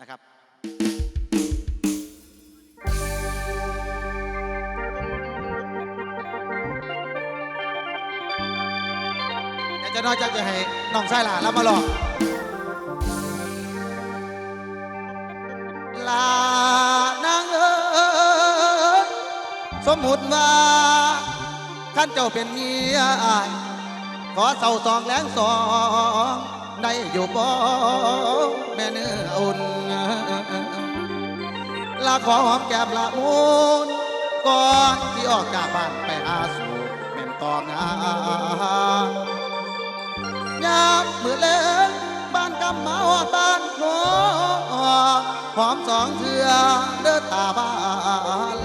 นะครับเดี๋ยวจะน้อยจักจะให้น้องชายหลานแล้วมาหลอกลานางเอ๋ยสมมุติว่าท่านเจ้าเป็นเมียอายขอเศร้าสองแรงสองได้อยู่บ่แม่เนื้ออุ่น ลาขอหอมแก้มละมุนก่อนที่ออกจากบ้านไปหาสู่แม่นตองงานยามมือเล็กบ้านกำมาหอดบ้านหนอหอมสองเถื่อเด้อตาบ้าน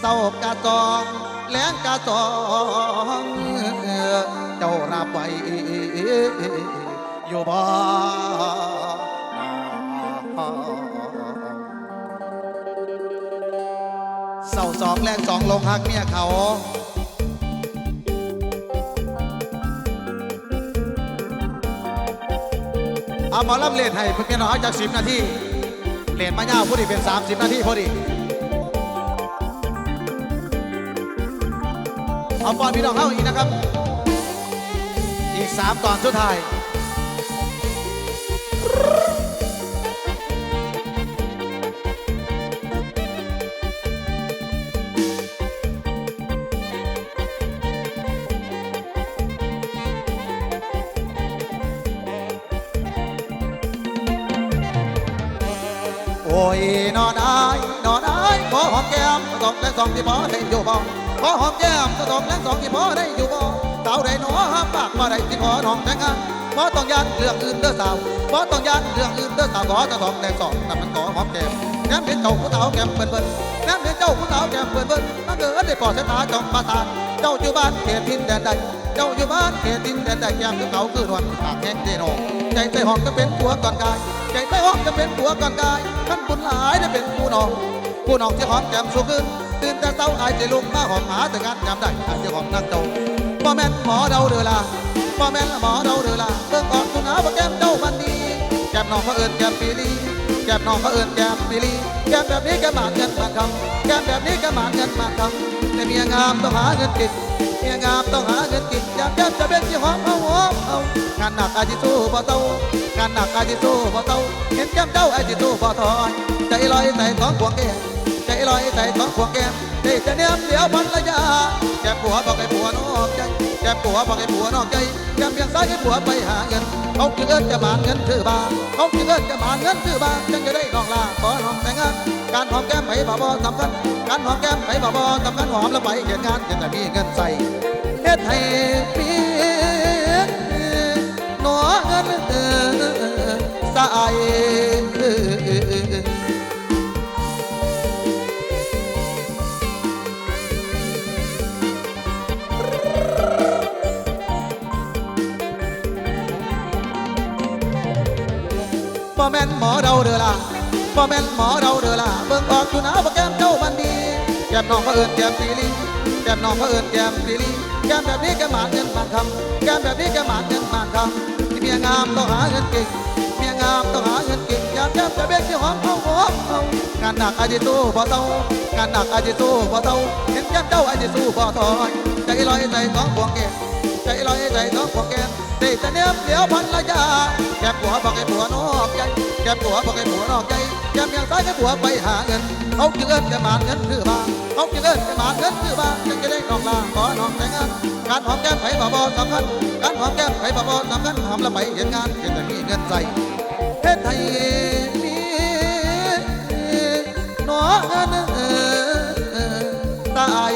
เศร้ากะจองแลงกะจองเจ้ารับไว้อยู่บ่ เศร้าสองแล้งสองลงหักเมียเขาเอาหมอลำเลนให้เพิ่งแค่น้อยจากสิบนาทีเลนมายาพอดีเป็น30นาทีพอดีเอาปอนพี่น้องเข้าอีกนะครับ อีกสามตอนสุดท้าย ยนอนอายนอนอายขอหอมแก้มสองและสองที่พอได้อยู่บ่ขอหอมแก้มสองและสองที่พอได้อยู่บ่สาวได้หนอห้ามปากมาได้ที่ขอน้องแต่งงานบ่ต้องยันเรื่องอื่นเด้อสาวบ่ต้องยันเรื่องอื่นเด้อสาวขอแต่สองแต่สองแต่มันขอหอมแก้มแง้มเห็นเจ้าผู้สาวแก้มเปิ้นเปิ้นแง้มเห็นเจ้าผู้สาวแก้มเปิ้นเปิ้นมาเกิดได้ปอดสายตาจองประสานเจ้าอยู่บ้านเขตทินแดนใดเจ้าอยู่บ้านเขตทิน นใดแก้มคือเขาคือนวลปากแห้งเจโนใจใจหอมก็เป็นผัวก่อนกาย ใจใจหอมจะเป็นผัวก่อนกายท่านบุญหลายได้เป็นผู้น้องผู้น้องที่หอมแก้มสูงขึ้นตื่นแต่เช้าอายจะลุกมาหอมหาแต่งานยามใดอายจะหอมนั่งเจ้าบ่แม่นหมอเดาเดือละบ่แม่นหมอเดาเดือละเบิ่งออกตุนาว่าแก้มเจ้ามันดีแก้มน้องเขาเอิ้นแก้มปีลี แก้มน้องเขาเอิญแก้มปีลีแก้มแบบนี้แก้มาดเงินมาทำแก้มแบบนี้แก้มาดเงินมาทำแต่เมียงามต้องหาเงินกินเมียงามต้องหาเงินกินอยากแก้มจะเป็นที่หอมเอาหอมเอางานหนักอาจิสู้บ่เต้างานหนักอาจิสู้บ่เต้าเห็นแก้มเจ้าอาจิสู้บ่ถอยใจลอยใจท้องขวงแก้มใจลอยใจท้องขวงแก้ม ได้จะเนียมเดียวพันระยะแกผัวบอกให้ผัวนอกใจแกผัวบอกให้ผัวนอกใจแกเพียงซ้ายให้ผัวไปหาเงินเขาจึงเอิ้นจะมานเงินถือบาเขาจึงเอิ้นจะมานเงินถือบาจึงจะได้น้องลาขอน้องแต่งงานการหอมแก้มไปบ่บ่สำคัญการหอมแก้มไปบ่บ่สำคัญหอมแล้วไปเหตุงานจะได้มีเงินใส่เฮ็ดให้มีหนอเงินสาย บ่แม่นหมอเดาเด้อล่ะบ่แม่นหมอเดาเด้อล่ะเบิ่งออกอยู่นะว่แก้มเจ้ามันดีแก้มน้องเขาเอิ้นแก้มปีลีแก้มน้องเขาเอิ้นแก้มปีลีแก้มแบบนี้แก้มหมานเงินหมานคำแก้มแบบนี้แก้มหมานเงินหมานคำที่เมียงามต้องหาเงินเก่งเมียงามต้องหาเงินเก่งอยากแก้มจะเป็นที่หอมเอาหอมเอางานหนักอาจจะสู้บ่เท่างานหนักอาจจะสู้บ่เท่าเห็นแก้มเจ้าอาจจะสู้บ่ถอยใจลอยใจท้องพวงแก้มใจลอยใจท้องพวงแก้ม ได้แต่เนี้ยมเดียวพันระยะแก้ผัวบอกให้ผัวนอกใจแก้ผัวบอกให้ผัวนอกใจแก้มเพียงซ้ายให้ผัวไปหาเงิน เขาจึงเอิ้นจะมาเงินคือบ้านเขาจึงเอิ้นจะมาเงินคือบ้าจึงจะได้นองลาขอน้องแต่งงานการหอมแก้มไผ่บ่บ่สำคัญการหอมแก้มไผ่บ่บ่สำคัญหอมล้วไปเห็นงานจะได้มีเงินใส่เฮ็ดให้มีหนอเงินตาย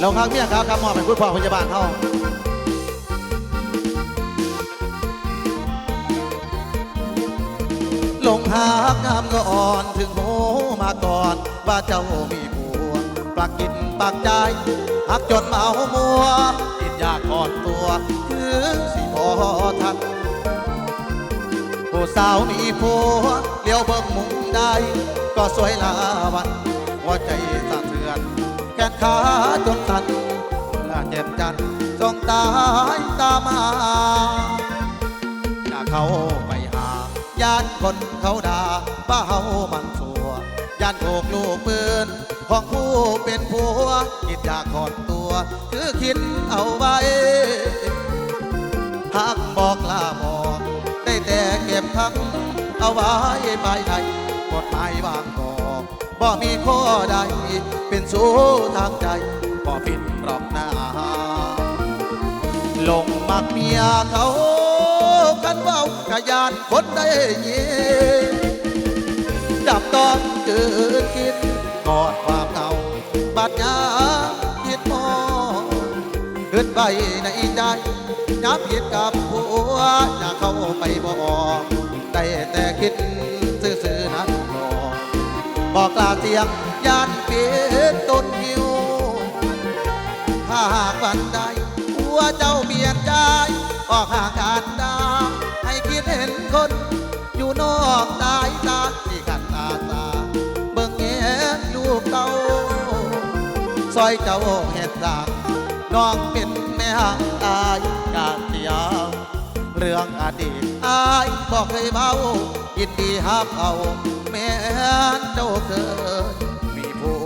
เราข้างเมียครับครับมอบเป็นคุณพ่อพยาบาลเขาลงหากงามก็อ่อนถึงโมมาก่อน ว่าเจ้ามีผัวปลักกินปากใจหักจนเมามัวกินยาก่อนตัวคือสิพอทันผู้สาวมีผัวเลี้ยวเบิ่งมุงใดก็สวยลาวันหัวใจสะเทือน ขาจนสั่นเมื่อเจ็บจันทร์ทรงตายตามมาอยากเขาไปหาญาติคนเขาด่าว่าเฮามันสัวญาติถูกลูกปืน ของผู้เป็นผัวคิดอยากขอดตัวคือคิดเอาไว้หากบอกลาบอกได้แต่เก็บทั้งเอาไว้ภายในกฎหมายวางก่อ บ่มีข้อใดเป็นสู้ทางใจบ่ผิดหรอกนะลงมักเมียเขากันเบากะยานคนได้ยินจับตองเกินกินกอดความเงาบาดยาคิดมองขึ้นไปในใจยับคิดกับผัวอยากเข้าไปบอกได้แต่คิด บอกลาเสียงยานเปียนต้นหิว ถ้าหากวันใดหัวเจ้าเปลี่ยนใจออกห่างกันดาให้คิดเห็นคน อยู่นอกสายตาที่ขัดตาตา เบิ่งแงลูกเต้าซอยเจ้าเห็ดดางน้องเป็นแม่ห่างอายกาเตียวเรื่องอดีตอายบอกเคยเบายินดีฮับเอา แม่นเจ้าเคยมีผู้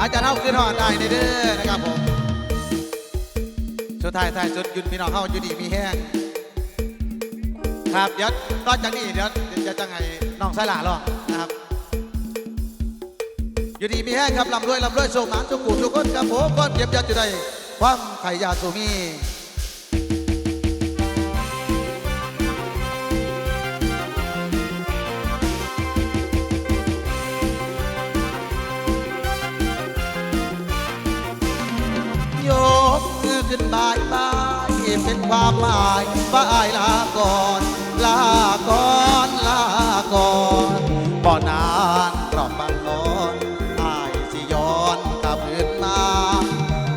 อาจารย์เท่าขึ้นหอดได้ในเด้อนะครับผมสุดท้ายท้ายสุดยุดพี่น้องเข้าอยู่ดีมีแห้ง ครับเดี๋ยวตอนจากนี้เดี๋ยวเดี๋ยวจะไงน้องสายหลาหรอกนะครับ อยู่ดีมีแห้งครับลำรวยลำรวยส่งหมานสุกูสุกคนครับผมก้อนเก็บยัดอยู่ได้ความไข่ยาสูมียกมือขึ้นบายบายเป็นความหมายว่าอายลาก่อน ก่อนลาก่อนบ่นานกรอบบังนอนอายสิย้อนกลับคืนมา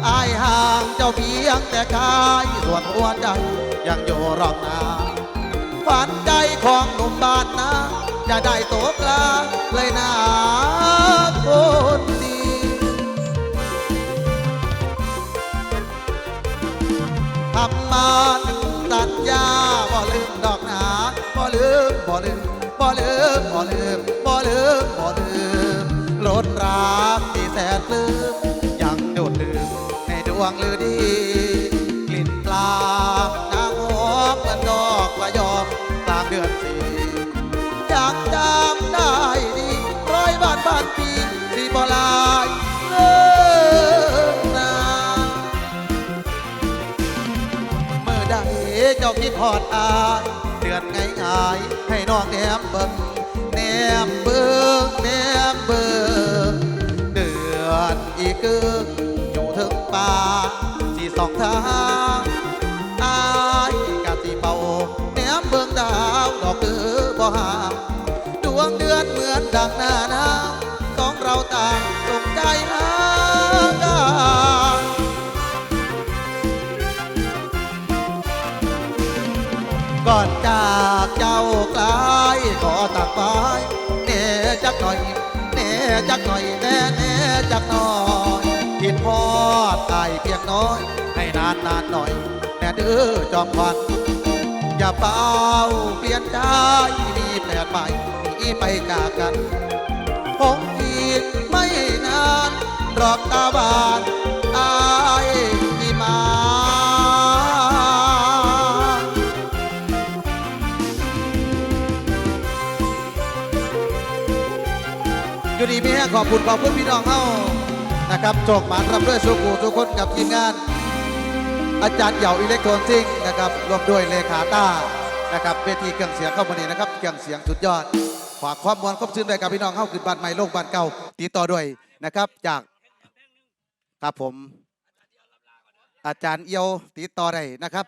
อายห่างเจ้าเพียงแต่กายส่วนหัวใจยังอยู่รอบนาฝันใจของหนุ่มบ้านนาจะได้ตกลาเลยนะคนดีทำมาถึงสัญญา ลืมบ่ลืมบ่ลืมบ่ลืมลดรักที่แสนลืมยังโดดดื่มในดวงลือดี กลิ่นปลานางหอมเหมือนดอกประยอมกลางเดือนสี่ยังจำได้ดีร้อยบาทบานปีที่บ่ลายเลิกนาเมื่อใดเจ้าคิดหอดอาย ดือนง่ายง่ายๆให้น้องแนมเบิ้งแนมเบิ้งแนมเบิ้งเดือนอีกกึกอยู่ถึงป่าสี่สองทางอายกะสีเป่าแนมเบิ้งดาวดอกเดือบ่หามดวงเดือนเหมือนดังหน้า ตักไว้เน่จักหน่อยเน่จักหน่อยแน่แน่จักหน่อยคิดพอดตายเพียงน้อย ให้นานนานหน่อยแน่เด้อจอมควันอย่าเป่าเปลี่ยนใจมีแปลใหม่หนีไปจากกันคงอีกไม่นานรอกตาบาน มีแห้งขอบคุณขอบคุณพี่น้องเฮานะครับโชคหมานรับด้วยสุขูทุกคนกับทีมงาน อาจารย์เหยาอิเล็กทรนซิ่งนะครับรวมด้วยเลขาต้านะครับเวทีเครื่องเสียงเข้ามานี่นะครับเครื่องเสียงสุดยอดฝากความมวลครบซึ้งด้วยกับพี่น้องเข้าขึ้นบ้านใหม่โลกบ้านเก่าติดต่อด้วยนะครับ จากครับผม อาจารย์เอียวติดต่อได้นะครับ